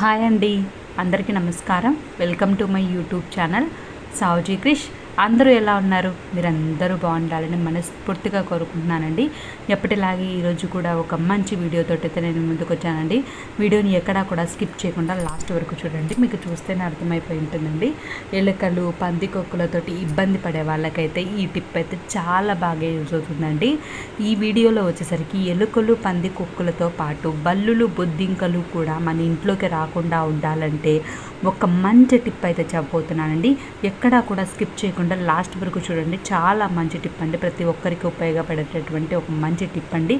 Hi అండి. అందరికీ నమస్కారం. Welcome to my YouTube channel Savaji Krish. అందరూ ఎలా ఉన్నారు? మీరందరూ బాగుండాలని మనస్ఫూర్తిగా కోరుకుంటున్నానండి. ఎప్పటిలాగే ఈరోజు కూడా ఒక మంచి వీడియోతో అయితే నేను ముందుకు వచ్చానండి వీడియోని ఎక్కడా కూడా స్కిప్ చేయకుండా లాస్ట్ వరకు చూడండి. మీకు చూస్తేనే అర్థమైపోయి ఉంటుందండి. ఎలుకలు పందికొక్కులతోటి ఇబ్బంది పడే వాళ్ళకైతే ఈ టిప్ అయితే చాలా బాగా యూజ్ అవుతుందండి. ఈ వీడియోలో వచ్చేసరికి ఎలుకలు పందికొక్కులతో పాటు బల్లులు బొద్దింకలు కూడా మన ఇంట్లోకి రాకుండా ఉండాలంటే ఒక మంచి టిప్ అయితే చెప్పబోతున్నానండి. ఎక్కడా కూడా స్కిప్ చేయకుండా లాస్ట్ వరకు చూడండి. చాలా మంచి టిప్ అండి. ప్రతి ఒక్కరికి ఉపయోగపడేటటువంటి ఒక మంచి టిప్ అండి.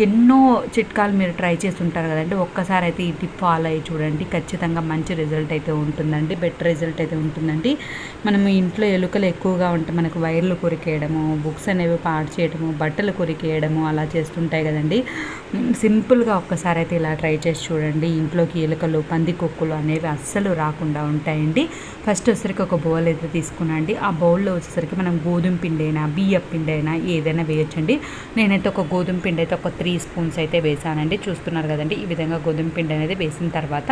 ఎన్నో చిట్కాలు మీరు ట్రై చేస్తుంటారు కదండి. ఒక్కసారి అయితే ఈ టిప్ ఫాలో అయ్యి చూడండి. ఖచ్చితంగా మంచి రిజల్ట్ అయితే ఉంటుందండి. బెటర్ రిజల్ట్ అయితే ఉంటుందండి. మనం ఇంట్లో ఎలుకలు ఎక్కువగా ఉంటే మనకు వైర్లు కొరికేయడము బుక్స్ అనేవి పాడు చేయడము బట్టలు కొరికేయడము అలా చేస్తుంటాయి కదండి. సింపుల్గా ఒక్కసారి అయితే ఇలా ట్రై చేసి చూడండి. ఇంట్లోకి ఎలుకలు పందికొక్కులు అనేవి అస్సలు రాకుండా ఉంటాయండి. ఫస్ట్ వచ్చేసరికి ఒక బౌల్ అయితే తీసుకున్నాండి ఆ బౌల్లో వచ్చేసరికి మనం గోధుమ పిండి అయినా బియ్యం పిండి అయినా ఏదైనా వేయొచ్చండి. నేనైతే ఒక గోధుమ పిండి అయితే ఒక త్రీ స్పూన్స్ అయితే వేసానండి. చూస్తున్నారు కదండి ఈ విధంగా గోధుమ పిండి అనేది వేసిన తర్వాత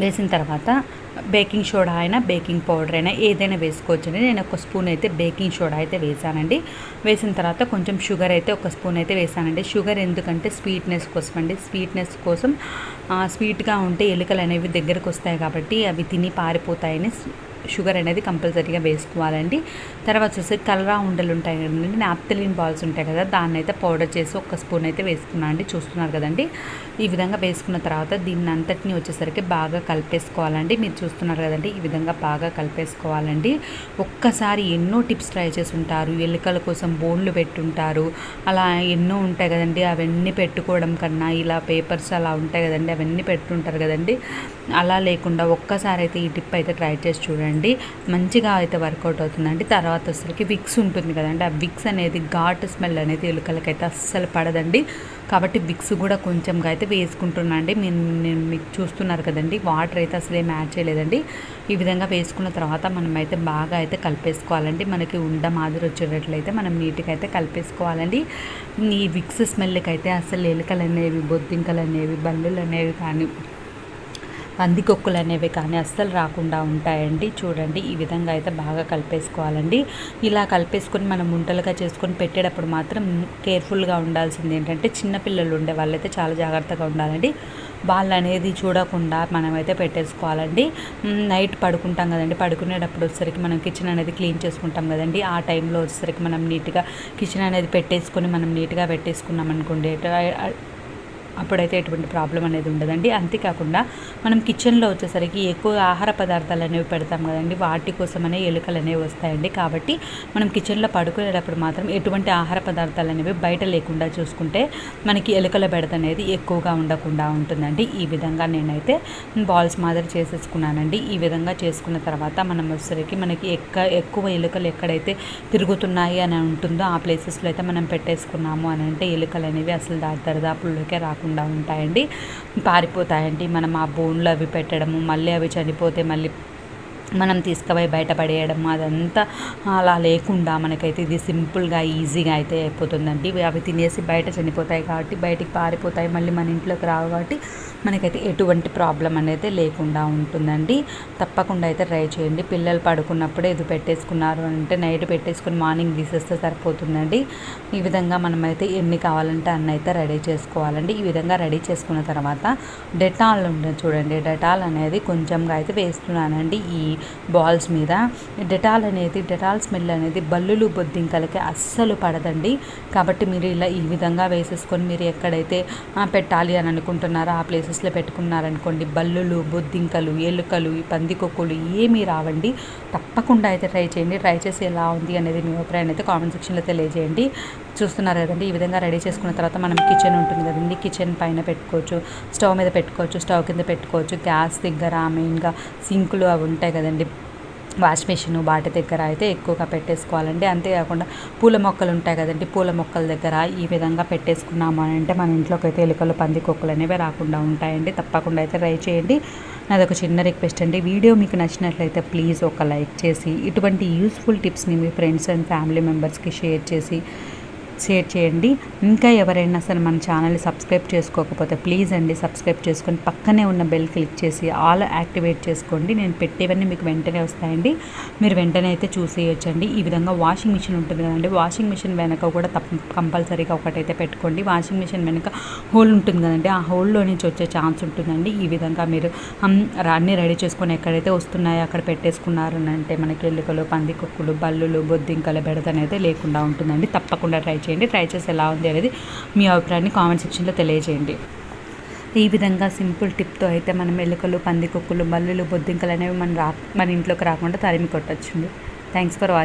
వేసిన తర్వాత బేకింగ్ సోడా అయినా బేకింగ్ పౌడర్ అయినా ఏదైనా వేసుకోవచ్చండి. నేను ఒక స్పూన్ అయితే బేకింగ్ సోడా అయితే వేసానండి. వేసిన తర్వాత కొంచెం షుగర్ అయితే ఒక స్పూన్ అయితే వేసానండి. షుగర్ ఎందుకంటే స్వీట్నెస్ కోసం అండి. స్వీట్నెస్ కోసం స్వీట్గా ఉంటే ఎలుకలు అనేవి దగ్గరకు వస్తాయి కాబట్టి అవి తిని పారిపోతాయని షుగర్ అనేది కంపల్సరీగా వేసుకోవాలండి. తర్వాత వచ్చేసి కలరా ఉండలు ఉంటాయి కదండి నాప్తలిన్ బాల్స్ ఉంటాయి కదా దాన్ని అయితే పౌడర్ చేసి ఒక స్పూన్ అయితే వేసుకున్నాను అండి. చూస్తున్నారు కదండి. ఈ విధంగా వేసుకున్న తర్వాత దీన్ని అంతటిని వచ్చేసరికి బాగా కలిపేసుకోవాలండి. మీరు చూస్తున్నారు కదండి ఈ విధంగా బాగా కలిపేసుకోవాలండి. ఒక్కసారి ఎన్నో టిప్స్ ట్రై చేసి ఉంటారు. ఎలుకల కోసం బోన్లు పెట్టుంటారు. అలా ఎన్నో ఉంటాయి కదండి అవన్నీ పెట్టుకోవడం కన్నా ఇలా పేపర్స్ అలా ఉంటాయి కదండి అవన్నీ పెట్టుంటారు కదండి. అలా లేకుండా ఒక్కసారి అయితే ఈ టిప్ అయితే ట్రై చేసి చూడండి. మంచిగా అయితే వర్కౌట్ అవుతుందండి. తర్వాత వచ్చరికి విక్స్ ఉంటుంది కదండి. ఆ విక్స్ అనేది ఘాట్ స్మెల్ అనేది ఎలుకలకైతే అస్సలు పడదండి. కాబట్టి విక్స్ కూడా కొంచెంగా అయితే వేసుకుంటున్నాను అండి మీరు నేను మీకు చూస్తున్నారు కదండి. వాటర్ అయితే అసలు ఏం యాడ్ చేయలేదండి. ఈ విధంగా వేసుకున్న తర్వాత మనం అయితే బాగా అయితే కలిపేసుకోవాలండి. మనకి ఉండ మాదిరి వచ్చేటట్లయితే మనం నీట్గా అయితే కలిపేసుకోవాలండి. ఈ విక్స్ స్మెల్కి అయితే అసలు ఎలుకలు అనేవి బొద్దింకలు అనేవి బల్లులు అనేవి కానీ పందికొక్కులు అనేవి కానీ అస్సలు రాకుండా ఉంటాయండి. చూడండి ఈ విధంగా అయితే బాగా కలిపేసుకోవాలండి. ఇలా కలిపేసుకొని మనం ముంటలుగా చేసుకొని పెట్టేటప్పుడు మాత్రం కేర్ఫుల్గా ఉండాల్సింది ఏంటంటే చిన్నపిల్లలు ఉండే వాళ్ళైతే చాలా జాగ్రత్తగా ఉండాలండి. వాళ్ళు అనేది చూడకుండా మనమైతే పెట్టేసుకోవాలండి. నైట్ పడుకుంటాం కదండి. పడుకునేటప్పుడు వచ్చేసరికి మనం కిచెన్ అనేది క్లీన్ చేసుకుంటాం కదండి. ఆ టైంలో వచ్చేసరికి మనం నీట్గా కిచెన్ అనేది పెట్టేసుకొని మనం నీట్గా పెట్టేసుకున్నాం అనుకోండి అప్పుడైతే ఎటువంటి ప్రాబ్లం అనేది ఉండదండి. అంతేకాకుండా మనం కిచెన్లో వచ్చేసరికి ఎక్కువ ఆహార పదార్థాలు అనేవి పెడతాం కదండి. వాటి కోసమనే ఎలుకలు అనేవి వస్తాయండి. కాబట్టి మనం కిచెన్లో పడుకునేటప్పుడు మాత్రం ఎటువంటి ఆహార పదార్థాలు అనేవి బయట లేకుండా చూసుకుంటే మనకి ఎలుకల బెడత అనేది ఎక్కువగా ఉండకుండా ఉంటుందండి. ఈ విధంగా నేనైతే బాల్స్ మాదిరి చేసేసుకున్నానండి. ఈ విధంగా చేసుకున్న తర్వాత మనం వచ్చేసరికి మనకి ఎక్క ఎక్కువ ఎలుకలు ఎక్కడైతే తిరుగుతున్నాయి అని ఉంటుందో ఆ ప్లేసెస్లో అయితే మనం పెట్టేసుకున్నాము అని అంటే ఎలుకలు అనేవి అసలు దారి దరిదాపుల్లోకే రాకుండా రాకుండా ఉంటాయండి. పారిపోతాయండి. మనం ఆ బోన్లు అవి పెట్టడము మళ్ళీ అవి చనిపోతే మళ్ళీ మనం తీసుకుపోయి బయటపడేయడం అదంతా అలా లేకుండా మనకైతే ఇది సింపుల్గా ఈజీగా అయితే అయిపోతుందండి. అవి తినేసి బయట చనిపోతాయి కాబట్టి బయటికి పారిపోతాయి. మళ్ళీ మన ఇంట్లోకి రావు కాబట్టి మనకైతే ఎటువంటి ప్రాబ్లం అనేది లేకుండా ఉంటుందండి. తప్పకుండా అయితే ట్రై చేయండి. పిల్లలు పడుకున్నప్పుడే ఇది పెట్టేసుకున్నారు అంటే నైట్ పెట్టేసుకుని మార్నింగ్ తీసేస్తే సరిపోతుందండి. ఈ విధంగా మనమైతే ఎన్ని కావాలంటే అన్ని అయితే రెడీ చేసుకోవాలండి. ఈ విధంగా రెడీ చేసుకున్న తర్వాత డెటాల్ ఉంటుంది చూడండి. డెటాల్ అనేది కొంచెంగా అయితే వేస్తున్నానండి ఈ బాల్స్ మీద. డెటాల్ అనేది డెటాల్ స్మెల్ అనేది బల్లులు బొద్దింకలకి అస్సలు పడదండి. కాబట్టి మీరు ఇలా ఈ విధంగా వేసేసుకొని మీరు ఎక్కడైతే పెట్టాలి అని అనుకుంటున్నారో ఆ ఆఫీస్లో పెట్టుకున్నారనుకోండి బల్లులు బొద్దింకలు ఎలుకలు పందికొక్కులు ఏమీ రావండి. తప్పకుండా అయితే ట్రై చేయండి. ట్రై చేసి ఎలా ఉంది అనేది మీ అభిప్రాయం అయితే కామెంట్ సెక్షన్లో తెలియజేయండి. చూస్తున్నారు కదండి ఈ విధంగా రెడీ చేసుకున్న తర్వాత మనం కిచెన్ ఉంటుంది కదండి కిచెన్ పైన పెట్టుకోవచ్చు స్టవ్ మీద పెట్టుకోవచ్చు స్టవ్ కింద పెట్టుకోవచ్చు గ్యాస్ దగ్గర మెయిన్గా సింకులు అవి ఉంటాయి కదండి. వాష్ మిషన్ వాటి దగ్గర అయితే ఎక్కువగా పెట్టేసుకోవాలండి. అంతేకాకుండా పూల మొక్కలు ఉంటాయి కదండి పూల మొక్కల దగ్గర ఈ విధంగా పెట్టేసుకున్నాము అని అంటే మన ఇంట్లోకి అయితే ఎలుకలు పందికొక్కలు అనేవి రాకుండా ఉంటాయండి. తప్పకుండా అయితే ట్రై చేయండి. నాది ఒక చిన్న రిక్వెస్ట్ అండి. వీడియో మీకు నచ్చినట్లయితే ప్లీజ్ ఒక లైక్ చేసి ఇటువంటి యూస్ఫుల్ టిప్స్ని మీ ఫ్రెండ్స్ అండ్ ఫ్యామిలీ మెంబర్స్కి షేర్ చేసి షేర్ చేయండి. ఇంకా ఎవరైనా సరే మన ఛానల్ని సబ్స్క్రైబ్ చేసుకోకపోతే ప్లీజ్ అండి సబ్స్క్రైబ్ చేసుకొని పక్కనే ఉన్న బెల్ క్లిక్ చేసి ఆల్ యాక్టివేట్ చేసుకోండి. నేను పెట్టేవన్నీ మీకు వెంటనే వస్తాయండి. మీరు వెంటనే అయితే చూసేయొచ్చండి. ఈ విధంగా వాషింగ్ మిషన్ ఉంటుంది కదండి. వాషింగ్ మిషన్ వెనక కూడా తప్ప కంపల్సరీగా ఒకటైతే పెట్టుకోండి. వాషింగ్ మిషన్ వెనక హోల్ ఉంటుంది కదండి. ఆ హోల్లో నుంచి వచ్చే ఛాన్స్ ఉంటుందండి. ఈ విధంగా మీరు అన్నీ రెడీ చేసుకొని ఎక్కడైతే వస్తున్నాయో అక్కడ పెట్టేసుకున్నారు అంటే మనకి ఎలుకలు పందికొక్కులు బల్లులు బొద్దింకల బెడదనైతే లేకుండా ఉంటుందండి. తప్పకుండా ట్రై చేయండి. ట్రై చేసి ఎలా ఉంది అనేది మీ అభిప్రాయాన్ని కామెంట్ సెక్షన్లో తెలియజేయండి. ఈ విధంగా సింపుల్ టిప్తో అయితే మనం ఎలుకలు పందికొక్కులు బల్లులు బొద్దింకలు అనేవి మన రా మన ఇంట్లోకి రాకుండా తరిమి కొట్టచ్చు థ్యాంక్స్ ఫర్ వాచింగ్